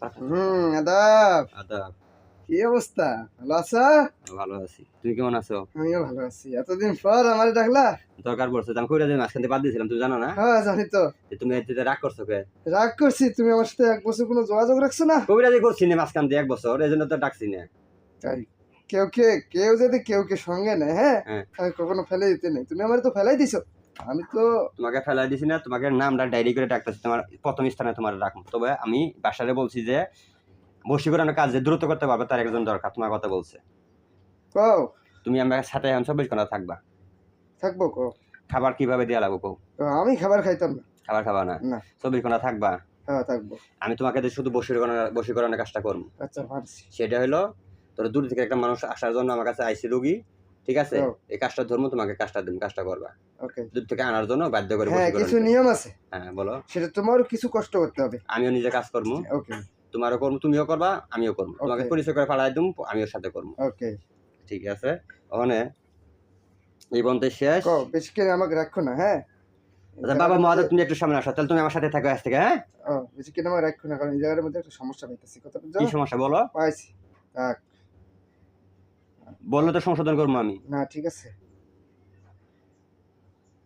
La হুম আদাব আদাব কি অবস্থা? ভালো আছো? ভালো আছি। তুমি কেমন আছো? আমিও ভালো আছি। এতদিন পর আমার ডাকলা? দরকার পড়ছে আমি কইরা দিন বাদ দিয়েছিলাম তুমি জানো না? হ্যাঁ জানি তো। তুমি এতে রাগ করছ কে? রাগ করছি তুমি আমার সাথে এক বছর কোনো যোগাযোগ রাখছো না? কবিরাজি করছি না মাঝখান দিয়ে এক বছর এই জন্য তো ডাকছি না। তাই। কেউ কে কেউ যদি কেউ কে সঙ্গে নেয় হ্যাঁ? হ্যাঁ। আমি কখনো ফেলে দিতে নেই। তুমি আমার তো ফেলাই দিছো। আমি তো তোমাকে ফেলাই দিছি না তোমাকে নামটা ডায়েরি করে ডাকতেছি তোমার প্রথম স্থানে তোমার রাখব তবে আমি বাসারে বলছি যে বশীকরণের কাজ যে দ্রুত করতে পারবে তার একজন দরকার তোমার কথা বলছে। তুমি আমার সাথে এখন চব্বিশ ঘণ্টা থাকবা। থাকব খাবার কীভাবে দেওয়া লাগবো আমি খাবার খাইতাম না। খাবার খাবা না? চব্বিশ ঘণ্টা থাকবা? হ্যাঁ থাকব। আমি তোমাকে শুধু বশীকরণের বশীকরণের কাজটা করব। আচ্ছা সেটা হলো তোর দূর থেকে একটা মানুষ আসার জন্য আমার কাছে আইসি রুগী ঠিক আছে? এই কাজটা ধর্ম তোমাকে কাজটা দিন কাজটা করবা। দূর থেকে আনার জন্য বাধ্য করে হ্যাঁ কিছু নিয়ম আছে। হ্যাঁ বলো। সেটা তোমারও কিছু কষ্ট করতে হবে। আমিও নিজে কাজ করব। ওকে। তোমারও করব তুমিও করবা আমিও করব তোমাকে পরিচয় করে পাঠাই দিম আমিও সাথে করব ওকে ঠিক আছে? ওখানে এই বন্ধে শেষ। বেশি করে আমাকে রাখো না হ্যাঁ? আচ্ছা বাবা মহাদেব তুমি একটু সামনে আসো তাহলে তুমি আমার সাথে থাকো আজ থেকে হ্যাঁ? ও বেশি করে আমাকে রাখো না কারণ এই জায়গার মধ্যে একটা সমস্যা পাইতেছি। কথা কি সমস্যা বলো? পাইছি। থাক। বললে তো সংশোধন করব আমি। না ঠিক আছে।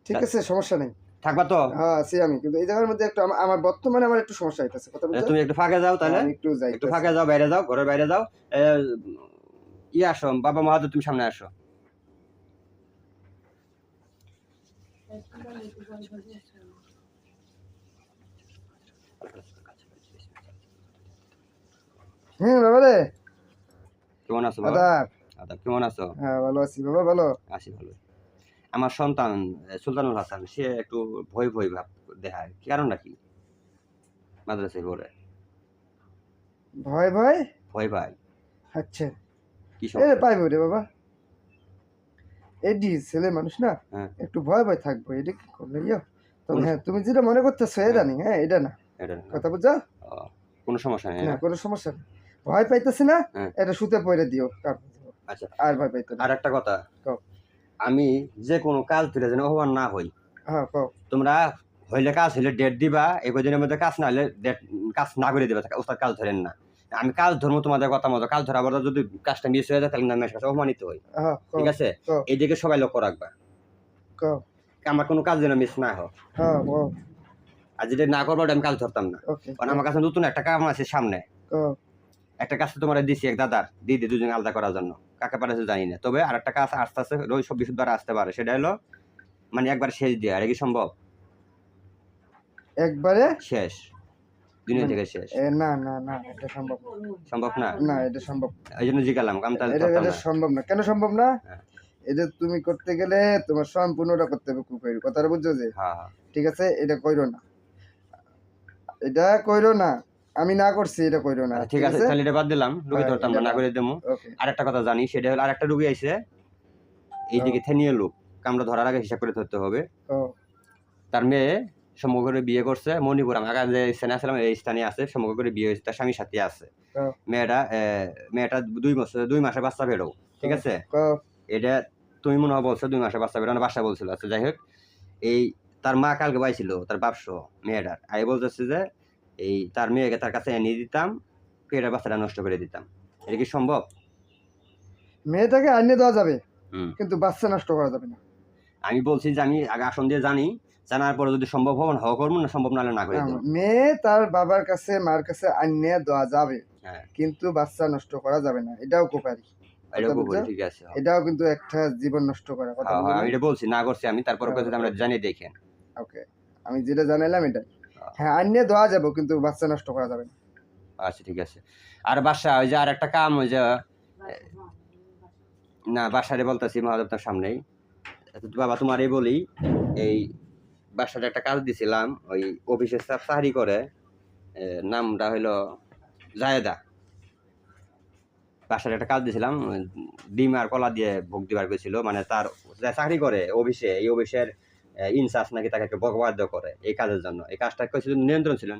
ঠিক আছে সমস্যা নেই। থাকবা তো? হ্যাঁ আছি আমি। কিন্তু এই জায়গার মধ্যে একটু আমার- বর্তমানে আমার একটু সমস্যা হইতেছে। কথা বুঝছ তুমি একটু ফাঁকে যাও তাহলে। আমি একটু যাই একটু ফাঁকে যাও বাইরে যাও ঘরের বাইরে যাও। ই আসো বাবা মহাদেব তুমি সামনে আসো। হুম বাবা রে। কেমন আছো বাবা? আদাব। কেমন আছো? হ্যাঁ ভালো আছি। বাবা ভালো? আছি ভালো আমার সন্তান সুলতানুল হাসান সে একটু ভয় ভয় ভাব দেখায়। কারণটা কি? মাদ্রাসায় পড়ে। ভয় ভয়? ভয় পায় আচ্ছা। কি এ সমস্যা? পাইবো রে বাবা। এডি ছেলে মানুষ না? হ্যাঁ। একটু ভয় ভয় থাকব এটা কি করলে? ইয়ো তবে হ্যাঁ তুমি যেটা মনে করতেছো এটা নেই হ্যাঁ এটা না। এটা না। কথা বুঝছ? ও, কোনো সমস্যা নেই না না? কোনো সমস্যা নেই। ভয় পাইতেছি না হ্যাঁ। এটা শুতে পড়ে দিও আচ্ছা। আর ভয় পাইতে আর একটা কথা। কও। আমি যে কোনো কাজ তুলে যেন অপমান না হই। হ্যাঁ তোমরা হইলে কাজ হইলে ডেট দিবা এই কদিনের মধ্যে কাজ না হলে ডেট কাজ না করে দিবা ওস্তাদ কাজ ধরেন না। আমি কাজ ধরবো তোমাদের কথা মতো কাজ ধরার পরে যদি কাজটা মিস হয়ে যায় তাহলে আমি কাছে অপমানিত হই। হ্যাঁ ঠিক আছে। এইদিকে সবাই লক্ষ্য রাখবা। আমার কোনো কাজ যেন মিস না হয়। হ্যাঁ আর যদি না করব আমি কাজ ধরতাম না। কারণ আমার কাছে নতুন একটা কাম আছে সামনে। একটা কাজ তো তোমার দিছি এক দাদার দিদি দুজন আলাদা করার জন্য। কাকে পারেছে জানি না। তবে আর একটা কাজ আস্তে আস্তে রোজ সব বিশুদ্ধ আসতে পারে সেটা হলো মানে একবার শেষ দিয়ে আর কি সম্ভব? একবারে? শেষ। দুনিয়া মানে- থেকে শেষ। না না না এটা সম্ভব সম্ভব না? না এটা সম্ভব এই জন্য জিজ্ঞালাম আমি তাহলে এটা এটা সম্ভব না। কেন সম্ভব না? হ্যাঁ। এটা তুমি করতে গেলে তোমার সম্পূর্ণটা করতে হবে কুকুরের কথাটা বুঝছ যে? হ্যাঁ হ্যাঁ। ঠিক আছে এটা কইরো না। এটা কইরো না। আমি না করছি এটা কইরো না আচ্ছা, ঠিক আছে তাহলে এটা বাদ দিলাম রুগী হ্যাঁ, ধরতাম না। করে দেবো। ওকে। আর একটা কথা জানি সেটা হলো আর একটা রুগী আইছে এইদিকে থেনিয়ে লোক কামড়া ধরার আগে হিসাব করে ধরতে হবে। তার মেয়ে সমগ্র করে বিয়ে করছে মণিপুর আমি আগে যে স্থানে আসলাম এই স্থানে আছে সমগ্র করে বিয়ে হয়েছে তার স্বামীর সাথে আছে। মেয়েটা মেয়েটা দুই বছর দুই মাসে বাচ্চা বেরো ঠিক আছে? এটা তুমি মনে হয় বলছো দুই মাসে বাচ্চা বেরো না বাচ্চা বলছিল আচ্ছা যাই হোক। এই তার মা কালকে পাইছিল তার বাপসহ মেয়েটার। আই বলতেছে যে এই তার মেয়েকে তার কাছে এনে দিতাম পেটের বাচ্চাটা নষ্ট করে দিতাম। এটা কি সম্ভব? মেয়েটাকে আইনে দেওয়া যাবে কিন্তু বাচ্চা নষ্ট করা যাবে না। আমি বলছি যে আমি আগে আসন দিয়ে জানি জানার পরে যদি সম্ভব হবে না হওয়া করব না সম্ভব নাহলে না করে মেয়ে তার বাবার কাছে মার কাছে আইনে দেওয়া যাবে হ্যাঁ। কিন্তু বাচ্চা নষ্ট করা যাবে না। এটাও কোপারি। এটাও কথা বলি বুঝছ? ঠিক আছে এটাও কিন্তু একটা জীবন নষ্ট করা কথা হ্যাঁ, হ্যাঁ, আমি এটা বলছি না করছি আমি তারপরে আমরা জানি দেখেন। ওকে আমি যেটা জানাইলাম এটাই। হ্যাঁ। আইনে দেওয়া যাবে, কিন্তু বাচ্চা নষ্ট করা যাবে না। আচ্ছা ঠিক আছে। আর বাসা, ওই যে আর একটা কাম, ওই যে, না, বাসারে বলতেছি মহাদেবতার সামনেই। বাবা তোমারই বলি, এই বাসার একটা কাজ দিছিলাম, ওই অফিসের স্টাফ চাকরি করে নামটা হইল জায়েদা। বাসার একটা কাজ দিছিলাম, ডিম আর কলা দিয়ে ভোগ দিবার গেছিল মানে তার চাকরি করে অফিসে, এই অফিসের ইনচার্জ নাকি তাকে বকবাদ্য করে এই কাজের জন্য। এই কাজটা কিছু নিয়ন্ত্রণ ছিল